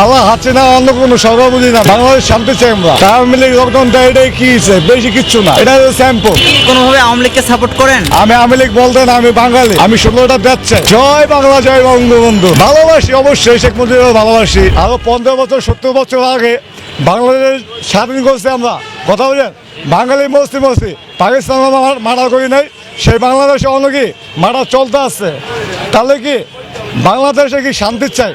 আল্লাহ হাতে না অন্য কোনো বুঝি না। বাংলাদেশ শান্তি চাই আমরা। তার মিলে লকডাউন দেয় এটাই কি বেশি কিচ্ছু না। এটা স্যাম্পল কোনোভাবে আওয়ামী লীগকে সাপোর্ট করেন? আমি আওয়ামী লীগ বলতে না আমি বাঙালি। আমি ষোলোটা দেখছে জয় বাংলা জয় বঙ্গবন্ধু। ভালোবাসি অবশ্যই শেখ মুজিবুর ভালোবাসি। আরও পনেরো বছর সত্তর বছর আগে বাংলাদেশ স্বাধীন করছি আমরা। কথা বলেন? বাঙালি মস্তি মস্তি। পাকিস্তান মারা করি নাই। সেই বাংলাদেশে অনেকে মারা চলতে আসছে তাহলে কি বাংলাদেশে কি শান্তি চাই?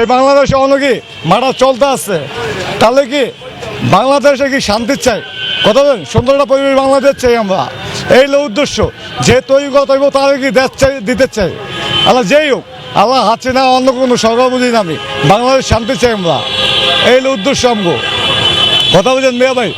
এই বাংলাদেশে অনেকে মারা চলতে আসছে। তাহলে কি বাংলাদেশে কি শান্তি চাই? কথা বলেন একটা পরিবেশ বাংলাদেশ চাই আমরা। এই হলো উদ্দেশ্য। যে তৈরি কথা তাহলে কি দেশ চাই, দিতে চাই? আল্লাহ যেই হোক, আল্লাহ আছে না অন্য কোনো সরকার বুঝি না আমি। বাংলাদেশ শান্তি চাই আমরা। এই হলো উদ্দেশ্য আমগো। কথা বলছেন মেয়া ভাই।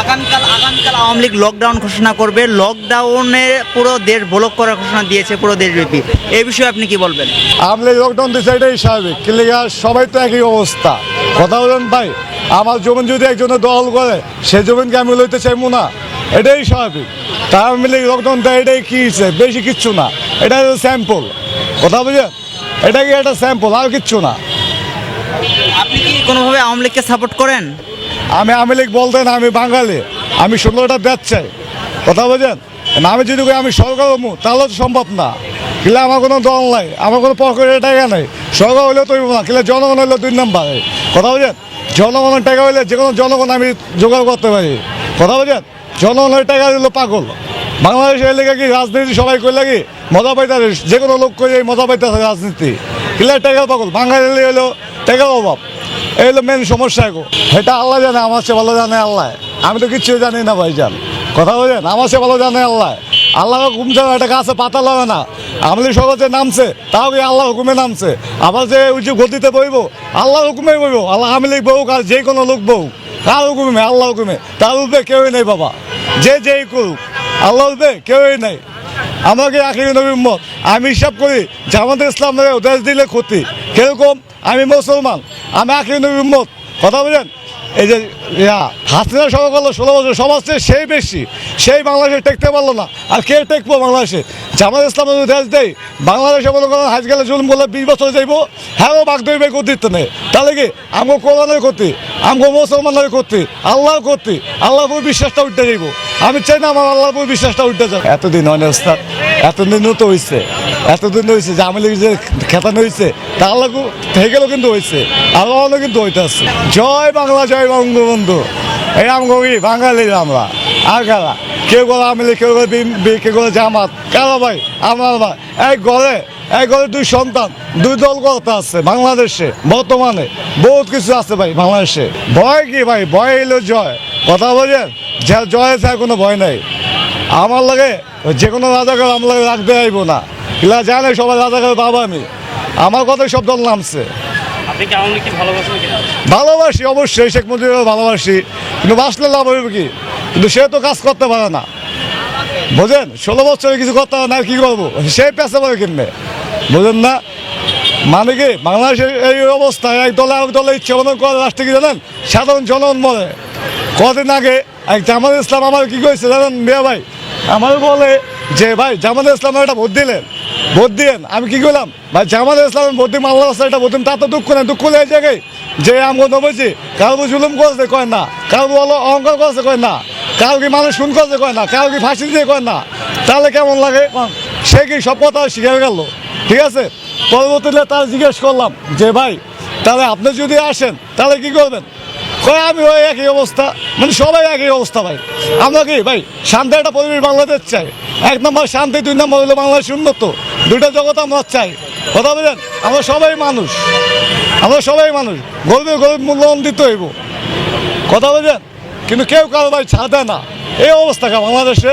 আগামীকাল আগামীকাল আওয়ামী লীগ লকডাউন ঘোষণা করবে। লকডাউনে পুরো দেশ ব্লক করার ঘোষণা দিয়েছে পুরো দেশব্যাপী। এই বিষয়ে আপনি কি বলবেন? আমলে লকডাউন দিচ্ছে এটাই স্বাভাবিক। কিন্তু সবাই তো একই অবস্থা। কথা বলেন ভাই আমার জমিন যদি একজনে দল করে সে জমিনকে আমি লইতে চাইব না। এটাই স্বাভাবিক। তার মিলে লকডাউন দেয় এটাই কি? বেশি কিচ্ছু না। এটা স্যাম্পল কথা বুঝেন এটা কি একটা স্যাম্পল আর কিচ্ছু না। আপনি কি কোনোভাবে আওয়ামী লীগকে সাপোর্ট করেন? আমি আমি লীগ বলতে না, আমি বাঙালি। আমি ষোলোটা দেশ চাই। কথা বোঝেন? আমি যদি আমি সরকার তাহলে তো সম্ভব না। কিলে আমার কোনো দল নাই, আমার কোনো পকেটের টাকা নাই। সরকার হইলে তো হইবো না কিলে জনগণ হইলে দুই নাম্বার। কথা বোঝেন? জনগণের টাকা হইলে যে কোনো জনগণ আমি জোগাড় করতে পারি। কথা বোঝেন? জনগণের টাকা হইল পাগল। বাংলাদেশে এলে কি রাজনীতি সবাই করলে কি মজা পাইতে যে কোনো লোক করে মজা পাইতেছে রাজনীতি। কিলে টাকা পাগল। বাঙালি হইল টাকার অভাব। এই হলো মেন সমস্যা গো। এটা আল্লাহ জানে, আমার সে ভালো জানে আল্লাহ। আমি তো কিচ্ছু জানি না ভাইজান। কথা বলেন আমার সে ভালো জানে আল্লাহ। আল্লাহ হুকুম ছাড়া একটা গাছে পাতা লাগে না। আমলি সহজে নামছে, তাও কি আল্লাহ হুকুমে নামছে। আবার যে ওই যে গতিতে বইব, আল্লাহ হুকুমে বইব। আল্লাহ আমি বউ আর যে কোনো লোক বউ। কার হুকুমে? আল্লাহ হুকুমে। তার উপরে কেউই নেই বাবা। যে যেই করুক, আল্লাহ উপরে কেউই নেই। আমাকে আখিরি নবী উম্মত? আমি হিসাব করি, জামাতে ইসলাম দেশ দিলে ক্ষতি। কীরকম? আমি মুসলমান। আমি আখিরি নবী কথা বলেন? এই যে হাসিনা সভা করল, ষোলো বছর সমাজ সেই বেশি। সেই বাংলাদেশে টেকতে পারল না। আর কে টেকবো বাংলাদেশে? জামাত ইসলাম যদি দেয় বাংলাদেশে মনে করেন হাজ গেলে জুলুম করলে বিশ বছর যাইবো হ্যাঁ বাঘ দইবে কর্তৃত্ব নেই। তাহলে কি? আমগো কোরআনের ক্ষতি, আমগো মুসলমানের ক্ষতি, আল্লাহর ক্ষতি, আল্লাহর উপর বিশ্বাসটা উঠতে যাইব। আমি চাই না আমার আল্লাহর বিশ্বাসটা উঠতে যাবে এতদিন হয় না ওস্তাদ এতদিনও তো হয়েছে এতদিন হয়েছে যে আমি যে খেতানো হয়েছে তা আল্লাহ থেকে গেলেও কিন্তু হয়েছে আল্লাহ কিন্তু হইতে আসছে জয় বাংলা জয় বঙ্গবন্ধু। এই আমগি বাঙালি আমরা আর কারা? কেউ করে আমিলি কেউ বিএনপি, কেউ করে জামাত কারা ভাই? আমার ভাই এক ঘরে এক ঘরে দুই সন্তান দুই দল করতে আছে বাংলাদেশে বর্তমানে। বহুত কিছু আছে ভাই বাংলাদেশে। ভয় কি ভাই? ভয় এলো জয়। কথা বলেন? জয় আছে কোনো ভয় নাই। আমার লাগে যে কোনো রাজাকার আমার লাগে রাখতে আইব না। এগুলা জানে সবাই রাজাকার বাবা আমি। আমার কথাই সব দল নামছে। ভালোবাসি অবশ্যই শেখ মুজিবুর ভালোবাসি। কিন্তু বাঁচলে লাভ হইব কি? কিন্তু সে তো কাজ করতে পারে না। বোঝেন ষোলো বছরে কিছু করতে পারে না কি করব? সে পেঁচে পাবে কিনবে বোঝেন না? মানে কি বাংলাদেশের এই অবস্থায় এক দলে এক দলে ইচ্ছে মতন করে রাষ্ট্রে কি জানেন? সাধারণ জনগণ মরে। কদিন আগে জামাত ইসলাম আমার কি করেছে জানেন মেয়া ভাই? আমার বলে যে, ভাই, জামাত ইসলামের একটা ভোট দিলেন। ভোট দিলেন আমি কি করলাম ভাই, জামাত ইসলামের ভোট দিম আল্লাহ একটা ভোট দিম, তা তো দুঃখ নেই। দুঃখ এই জায়গায় যে আমগো নবেছি কারও জুলুম করছে কয় না, কারও বলো অহংকার করছে কয় না, কারও কি মানুষ শুন করছে কয় না, কারও কি ফাঁসি দিয়ে কয় না, তাহলে কেমন লাগে? সে কি সব কথা শিখে গেল। ঠিক আছে? পরবর্তীতে তার জিজ্ঞেস করলাম যে, ভাই, তাহলে আপনি যদি আসেন, তাহলে কি করবেন? কয়, আমি ওই একই অবস্থা। মানে সবাই একই অবস্থা ভাই। আমরা কি, ভাই, শান্তি একটা পরিবেশ বাংলাদেশ চাই। এক নম্বর শান্তি, দুই নম্বর হলো বাংলাদেশ উন্নত। দুইটা জগৎ আমরা চাই। কথা বলেন, আমরা সবাই মানুষ। আমরা সবাই মানুষ। গরিবের গরিব মূল্যায়ন দিতে হইব। কথা বলেন, কিন্তু কেউ কারও ভাই ছাদে না। এই অবস্থা বাংলাদেশে?